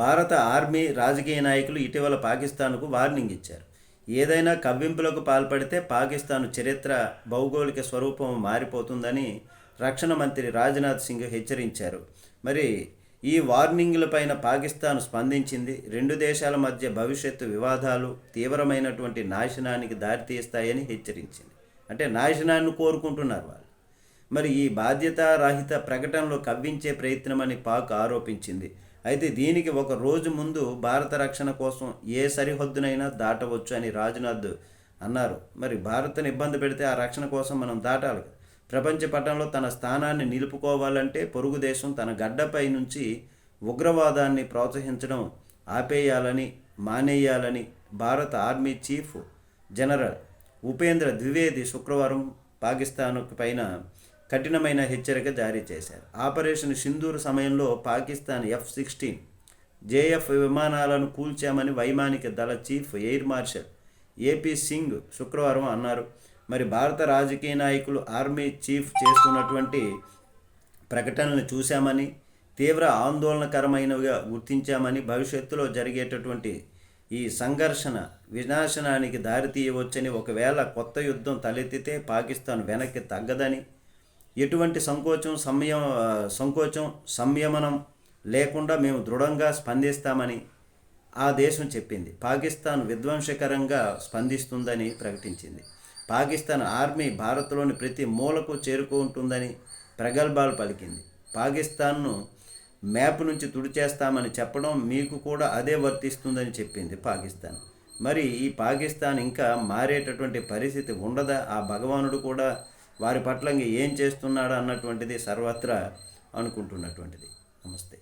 భారత ఆర్మీ రాజకీయ నాయకులు ఇటీవల పాకిస్తాన్కు వార్నింగ్ ఇచ్చారు. ఏదైనా కవ్వింపులకు పాల్పడితే పాకిస్తాన్ చరిత్ర భౌగోళిక స్వరూపం మారిపోతుందని రక్షణ మంత్రి రాజ్నాథ్ సింగ్ హెచ్చరించారు. మరి ఈ వార్నింగ్లపైన పాకిస్తాన్ స్పందించింది. రెండు దేశాల మధ్య భవిష్యత్తు వివాదాలు తీవ్రమైనటువంటి నాశనానికి దారితీస్తాయని హెచ్చరించింది. అంటే నాశనాన్ని కోరుకుంటున్నారు వాళ్ళు. మరి ఈ బాధ్యతారహిత ప్రకటనలో కవ్వించే ప్రయత్నమని పాక్ ఆరోపించింది. అయితే దీనికి ఒక రోజు ముందు భారత రక్షణ కోసం ఏ సరిహద్దునైనా దాటవచ్చు అని రాజ్నాథ్ అన్నారు. మరి భారత్ను ఇబ్బంది పెడితే ఆ రక్షణ కోసం మనం దాటాలి ప్రపంచ పటంలో తన స్థానాన్ని నిలుపుకోవాలంటే పొరుగు దేశం తన గడ్డపై నుంచి ఉగ్రవాదాన్ని ప్రోత్సహించడం ఆపేయాలని మానేయాలని భారత army chief general Upendra Dwivedi శుక్రవారం పాకిస్తాన్ పైన కఠినమైన హెచ్చరిక జారీ చేశారు. ఆపరేషన్ సింధూర్ సమయంలో పాకిస్తాన్ ఎఫ్ సిక్స్టీన్ జేఎఫ్ విమానాలను కూల్చామని వైమానిక దళ chief air marshal AP Singh శుక్రవారం అన్నారు. మరి భారత రాజకీయ నాయకులు ఆర్మీ చీఫ్ చేస్తున్నటువంటి ప్రకటనలు చూశామని తీవ్ర ఆందోళనకరమైనవిగా గుర్తించామని భవిష్యత్తులో జరిగేటటువంటి ఈ సంఘర్షణ వినాశనానికి దారితీయవచ్చని ఒకవేళ కొత్త యుద్ధం తలెత్తితే పాకిస్తాన్ వెనక్కి తగ్గదని ఎటువంటి సంకోచం సంయమ సంకోచం సంయమనం లేకుండా మేము దృఢంగా స్పందిస్తామని ఆ దేశం చెప్పింది. పాకిస్తాన్ విధ్వంసకరంగా స్పందిస్తుందని ప్రకటించింది. పాకిస్తాన్ ఆర్మీ భారత్లోని ప్రతి మూలకు చేరుకుంటుందని ప్రగల్భాలు పలికింది. పాకిస్తాన్ను మ్యాప్ నుంచి తుడిచేస్తామని చెప్పడం మీకు కూడా అదే వర్తిస్తుందని చెప్పింది పాకిస్తాన్. మరి ఈ పాకిస్తాన్ ఇంకా మారేటటువంటి పరిస్థితి ఉండదా? ఆ భగవానుడు కూడా వారి పట్ల ఏం చేస్తున్నాడు అన్నటువంటిది సర్వత్రా అనుకుంటున్నటువంటిది. నమస్తే.